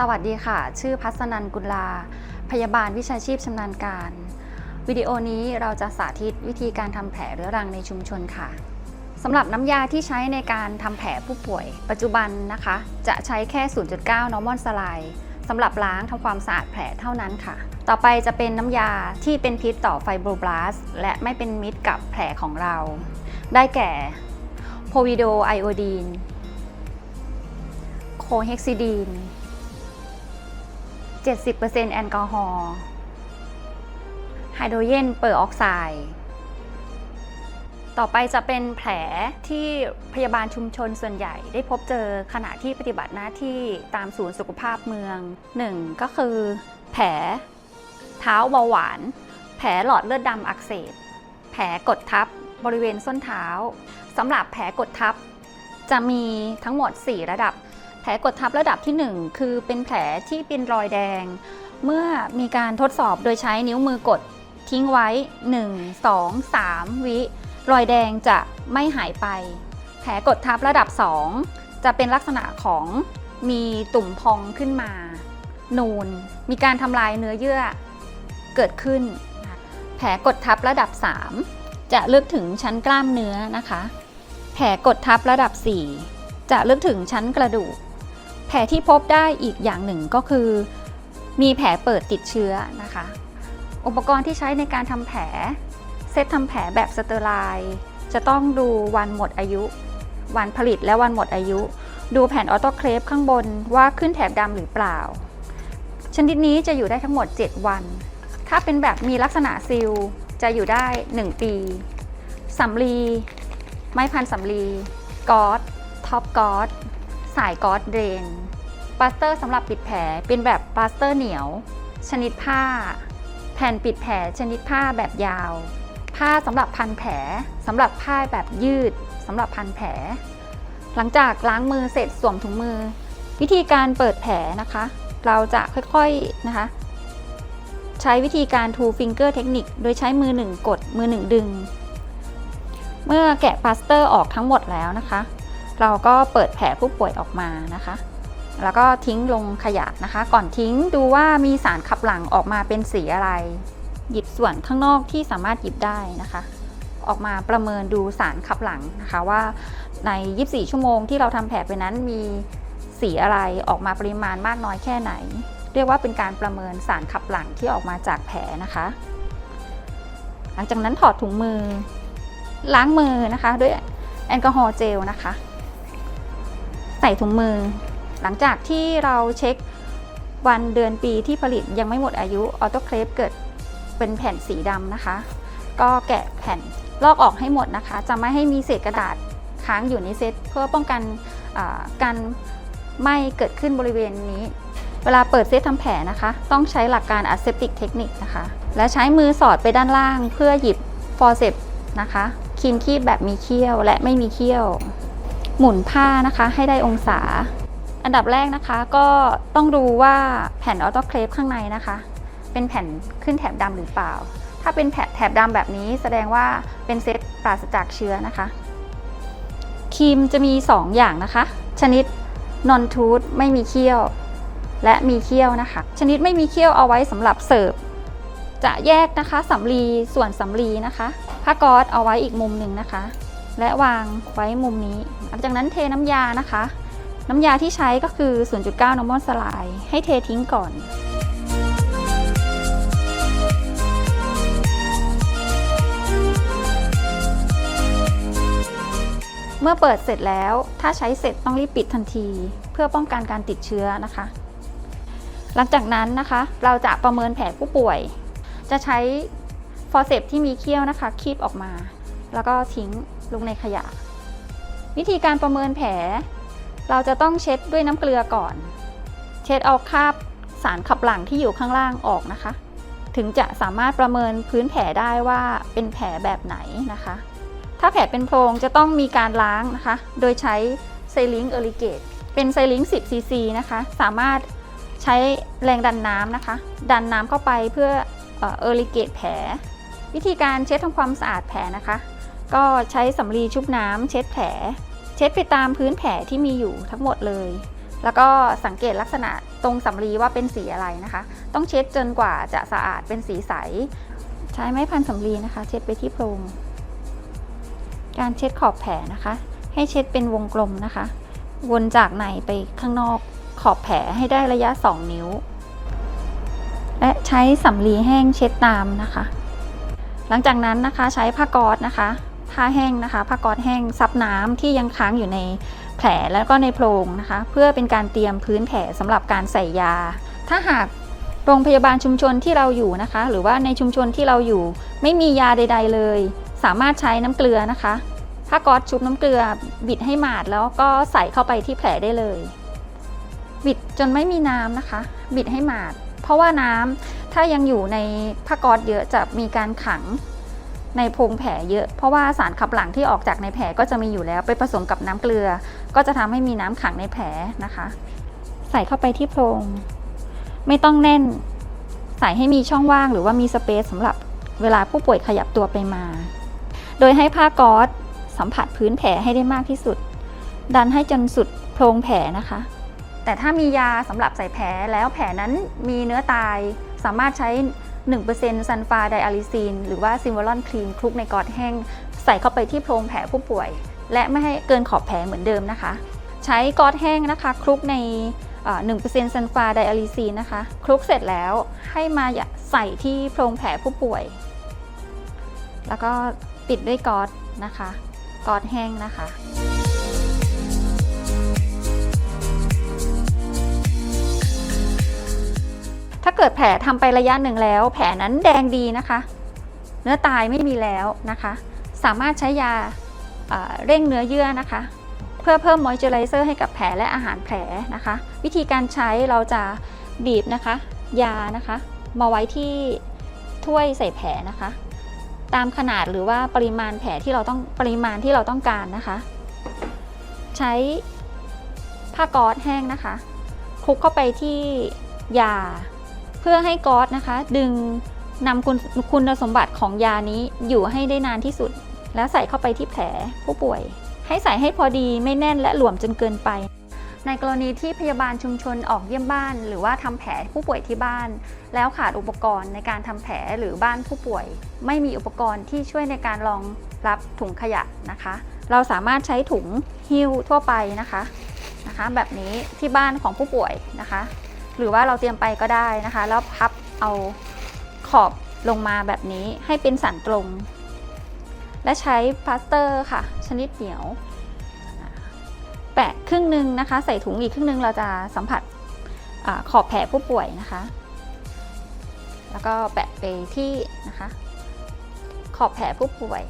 สวัสดีค่ะ ชื่อพัสนันกุลา พยาบาลวิชาชีพชำนาญการ วิดีโอนี้เราจะสาธิตวิธีการทำแผลเรื้อรังในชุมชนค่ะสำหรับน้ำยาที่ใช้ในการทำแผลผู้ป่วย ปัจจุบันนะคะ จะใช้แค่ 0.9 normal saline สำหรับล้างทำความสะอาดแผลเท่านั้นค่ะ ต่อไปจะเป็นน้ำยาที่เป็นพิษต่อไฟโบรบลาสและไม่เป็นมิตรกับแผลของเรา ได้แก่โพวิโดไอโอดีน โคเฮกซิดีน 70%แอลกอฮอล์ไฮโดรเจนเปอร์ออกไซด์ต่อไปจะเป็นแผลที่พยาบาลชุมชนส่วนใหญ่ ได้พบเจอขณะที่ปฏิบัติหน้าที่ตามศูนย์สุขภาพเมือง 1. ก็คือ แผล เท้าเบาหวาน แผลหลอดเลือดดำอักเสบ แผลกดทับบริเวณส้นเท้าสำหรับแผลกดทับ จะมีทั้งหมด 4 ระดับ แผลกดทับระดับที่ 1 คือเป็นแผลที่เป็นรอยแดง เมื่อมีการทดสอบโดยใช้นิ้วมือกดทิ้งไว้ 1 2 3 วิ รอยแดงจะไม่หายไป แผลกดทับระดับ 2 จะเป็นลักษณะของมีตุ่มพองขึ้นมา นูน มีการทำลายเนื้อเยื่อเกิดขึ้น แผลกดทับระดับ 3 จะลึกถึงชั้นกล้ามเนื้อนะคะ แผลกดทับระดับ 4 จะลึกถึงชั้นกระดูก แผลที่พบได้อีกอย่างหนึ่งก็คือ มีแผลเปิดติดเชื้อนะคะ อุปกรณ์ที่ใช้ในการทำแผล เซตทำแผลแบบสเตอร์ไลน์จะต้องดูวันหมดอายุ วันผลิตและวันหมดอายุ ดูแผ่นออโตเคลฟข้างบนว่าขึ้นแถบดำหรือเปล่า ชนิดนี้จะอยู่ได้ทั้งหมด 7 วัน ถ้าเป็นแบบมีลักษณะซิลจะอยู่ได้ 1 ปีสำลี ไม้พันสำลีกอสท็อปกอส สายกอสเดรนปาสเตอร์สำหรับปิดแผลเป็นแบบปาสเตอร์เหนียว ชนิดผ้า แผ่นปิดแผลชนิดผ้าแบบยาว ผ้าสำหรับพันแผลสำหรับผ้าแบบยืดสำหรับพันแผล หลังจากล้างมือเสร็จสวมถุงมือ วิธีการเปิดแผลนะคะ เราจะค่อยๆนะคะ ใช้วิธีการ two finger technique โดยใช้มือหนึ่งกดมือหนึ่งดึง เมื่อแกะปาสเตอร์ออกทั้งหมดแล้วนะคะ เราก็เปิดแผลผู้ป่วยออกมานะคะ แล้วก็ทิ้งลงขยะนะคะ ก่อนทิ้งดูว่ามีสารขับหลั่งออกมาเป็นสีอะไร หยิบส่วนข้างนอกที่สามารถหยิบได้นะคะ ออกมาประเมินดูสารขับหลั่งนะคะว่าใน 24 ชั่วโมงที่เราทำแผลไปนั้นมีสีอะไรออกมาปริมาณมากน้อยแค่ไหน เรียกว่าเป็นการประเมินสารขับหลั่งที่ออกมาจากแผลนะคะ หลังจากนั้นถอดถุงมือล้างมือนะคะ ด้วยแอลกอฮอล์เจลนะคะ ส่ถุงมือ หลังจากที่เราเช็ควันเดือนปีที่ผลิตยังไม่หมดอายุออโตเคลฟเกิดเป็นแผ่นสีดำนะคะ ก็แกะแผ่นลอกออกให้หมดนะคะ จะไม่ให้มีเศษกระดาษค้างอยู่ในเซตเพื่อป้องกันการไหม้เกิดขึ้นบริเวณนี้ เวลาเปิดเซตทำแผลนะคะ ต้องใช้หลักการ aseptic technique นะคะ และใช้มือสอดไปด้านล่าง เพื่อหยิบ forceps นะคะครีมคีบแบบมีเขี้ยวและไม่มีเขี้ยว หมุนผ้านะคะให้ได้องศา อันดับแรกนะคะก็ต้องดูว่าแผ่นออโตเคลฟข้างในนะคะ เป็นแผ่นขึ้นแถบดำหรือเปล่า ถ้าเป็นแถบแถบดำแบบนี้แสดงว่าเป็นเซตปราศจากเชื้อนะคะครีมจะมี 2 อย่างนะคะ ชนิด non tooth ไม่มีเขี้ยว และมีเขี้ยวนะคะ ชนิดไม่มีเขี้ยวเอาไว้สำหรับเสิร์ฟจะแยกนะคะสำลีส่วนสำลีนะคะผ้าก๊อซเอาไว้อีกมุมหนึ่งนะคะ และวางไว้มุมนี้ หลังจากนั้นเทน้ำยานะคะ น้ำยาที่ใช้ก็คือ 0.9 normal saline ให้เททิ้งก่อน เมื่อเปิดเสร็จแล้วถ้าใช้เสร็จต้องรีบปิดทันที เพื่อป้องกันการติดเชื้อนะคะ หลังจากนั้นนะคะ เราจะประเมินแผลผู้ป่วย จะใช้ฟอร์เซปที่มีเขี้ยวนะคะคีบออกมา แล้วก็ทิ้ง ลงในขยะ วิธีการประเมินแผล เราจะต้องเช็ดด้วยน้ำเกลือก่อน เช็ดเอาคราบสารขับหลั่งที่อยู่ข้างล่างออกนะคะ ถึงจะสามารถประเมินพื้นแผลได้ว่าเป็นแผลแบบไหนนะคะ ถ้าแผลเป็นโพรงจะต้องมีการล้างนะคะ โดยใช้ไซลิงเอริเกตเป็นไซลิง10ซีซีนะคะ สามารถใช้แรงดันน้ำนะคะ ดันน้ำเข้าไปเพื่อเอริเกตแผล วิธีการเช็ดทำความสะอาดแผลนะคะ ก็ใช้สำลีชุบน้ำเช็ดแผล เช็ดไปตามพื้นแผลที่มีอยู่ทั้งหมดเลย แล้วก็สังเกตลักษณะตรงสำลีว่าเป็นสีอะไรนะคะ ต้องเช็ดจนกว่าจะสะอาดเป็นสีใส ใช้ไม้พันสำลีนะคะ เช็ดไปที่โพรงการเช็ดขอบแผลนะคะ ให้เช็ดเป็นวงกลมนะคะ วนจากในไปข้างนอกขอบแผลให้ได้ระยะ 2 นิ้ว และใช้สำลีแห้งเช็ดตามนะคะ หลังจากนั้นนะคะใช้ผ้าก๊อซนะคะ ผ้าแห้งนะคะผ้าก๊อซแห้งซับน้ำที่ยังค้างอยู่ในแผลแล้วก็ในโพรงนะคะ เพื่อเป็นการเตรียมพื้นแผลสำหรับการใส่ยา ถ้าหากโรงพยาบาลชุมชนที่เราอยู่นะคะ หรือว่าในชุมชนที่เราอยู่ ไม่มียาใด ๆ เลย สามารถใช้น้ำเกลือนะคะผ้าก๊อซชุบน้ำเกลือบิดให้หมาดแล้วก็ใส่เข้าไปที่แผลได้เลย บิดจนไม่มีน้ำนะคะ บิดให้หมาด เพราะว่าน้ำถ้ายังอยู่ในผ้าก๊อซเยอะจะมีการขัง ในโพรงแผลเยอะ เพราะว่าสารขับหลังที่ออกจากในแผลก็จะมีอยู่แล้วไปผสมกับน้ำเกลือ ก็จะทำให้มีน้ำขังในแผลนะคะ ใส่เข้าไปที่โพรง ไม่ต้องแน่น ใส่ให้มีช่องว่างหรือว่ามีสเปซสำหรับเวลาผู้ป่วยขยับตัวไปมา โดยให้ผ้าก๊อซสัมผัสพื้นแผลให้ได้มากที่สุด ดันให้จนสุดโพรงแผลนะคะ แต่ถ้ามียาสำหรับใส่แผลแล้วแผลนั้นมีเนื้อตายสามารถใช้ 1%ซันฟาไดอะลิซีน หรือว่าซิมวอลอนครีมคลุกในกอดแห้ง ใส่เข้าไปที่โพรงแผลผู้ป่วย และไม่ให้เกินขอบแผลเหมือนเดิมนะคะ ใช้กอดแห้งนะคะ คลุกในเอ่อ1%ซันฟาไดอะลิซีนนะคะ คลุกเสร็จแล้วให้มาใส่ที่โพรงแผลผู้ป่วย แล้วก็ปิดด้วยกอดนะคะกอดแห้งนะคะ ถ้าเกิดแผลทำไประยะหนึ่งแล้ว แผลนั้นแดงดีนะคะ เนื้อตายไม่มีแล้วนะคะ สามารถใช้ยาเอ่อเร่งเนื้อเยื่อนะคะ เพื่อเพิ่มมอยเจอไรเซอร์ให้กับแผลและอาหารแผลนะคะ วิธีการใช้เราจะบีบนะคะ ยานะคะ มาไว้ที่ถ้วยใส่แผลนะคะ ตามขนาดหรือว่าปริมาณแผลที่เราต้องปริมาณที่เราต้องการนะคะ ใช้ผ้าก๊อซแห้งนะคะคลุกเข้าไปที่ยา เพื่อให้ก๊อซนะคะ ดึงนำคุณคุณสมบัติของยานี้อยู่ให้ได้นานที่สุด แล้วใส่เข้าไปที่แผลผู้ป่วย ให้ใส่ให้พอดีไม่แน่นและหลวมจนเกินไป ในกรณีที่พยาบาลชุมชนออกเยี่ยมบ้าน หรือว่าทำแผลผู้ป่วยที่บ้าน แล้วขาดอุปกรณ์ในการทำแผลหรือบ้านผู้ป่วย ไม่มีอุปกรณ์ที่ช่วยในการรองรับถุงขยะนะคะ เราสามารถใช้ถุงหิ้วทั่วไปนะคะนะคะ แบบนี้ที่บ้านของผู้ป่วยนะคะ หรือว่าเราเตรียมไปก็ได้นะคะ แล้วพับเอาขอบลงมาแบบนี้ให้เป็นสันตรง และใช้พลาสเตอร์ค่ะ ชนิดเหนียว แปะครึ่งหนึ่งนะคะ ใส่ถุงอีกครึ่งหนึ่งเราจะสัมผัสอขอบแผลผู้ป่วยนะคะ แล้วก็แปะไปที่นะคะ ขอบแผลผู้ป่วย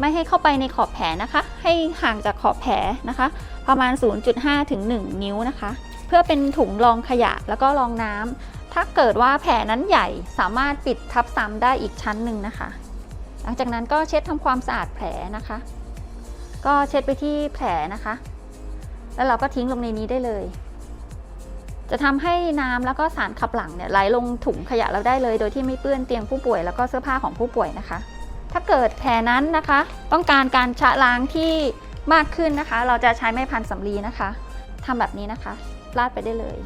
ไม่ให้เข้าไปในขอบแผลนะคะ ให้ห่างจากขอบแผลนะคะ ประมาณ 0.5 ถึง 1 นิ้วนะคะ พื่อเป็นถุงรองขยะแล้วก็รองน้ำถ้าเกิดว่าแผลนั้นใหญ่สามารถปิดทับซ้ำได้อีกชั้นหนึ่งนะคะ หลังจากนั้นก็เช็ดทำความสะอาดแผลนะคะ ก็เช็ดไปที่แผลนะคะ แล้วเราก็ทิ้งลงในนี้ได้เลย จะทำให้น้ำแล้วก็สารขับหลังเนี่ยไหลลงถุงขยะเราได้เลย โดยที่ไม่เปื้อนเตียงผู้ป่วยแล้วก็เสื้อผ้าของผู้ป่วยนะคะ ถ้าเกิดแผลนั้นนะคะ ต้องการการชะล้างที่มากขึ้นนะคะ เราจะใช้ไม้พันสำลีนะคะทำแบบนี้นะคะ ลาดไปได้เลย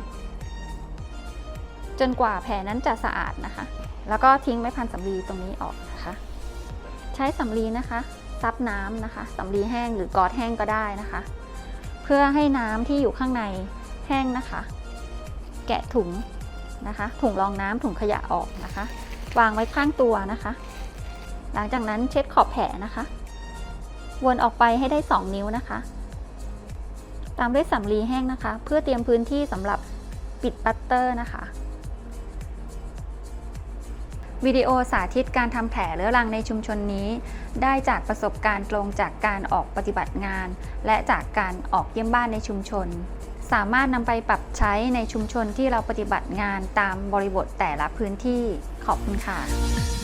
จนกว่าแผลนั้นจะสะอาดนะคะ แล้วก็ทิ้งไม้พันสำลีตรงนี้ออกนะคะ ใช้สำลีนะคะซับน้ำนะคะสำลีแห้งหรือกอดแห้งก็ได้นะคะ เพื่อให้น้ำที่อยู่ข้างในแห้งนะคะ แกะถุงนะคะ ถุงรองน้ำถุงขยะออกนะคะ วางไว้ข้างตัวนะคะ หลังจากนั้นเช็ดขอบแผลนะคะ วนออกไปให้ได้ 2 นิ้วนะคะ ตามด้วยสำลีแห้งนะคะ เพื่อเตรียมพื้นที่สำหรับปิดปัตเตอร์นะคะวิดีโอสาธิตการทำแผลเรื้อรังในชุมชนนี้ ได้จากประสบการณ์ตรงจากการออกปฏิบัติงาน และจากการออกเยี่ยมบ้านในชุมชน สามารถนำไปปรับใช้ในชุมชนที่เราปฏิบัติงานตามบริบทแต่ละพื้นที่ขอบคุณค่ะ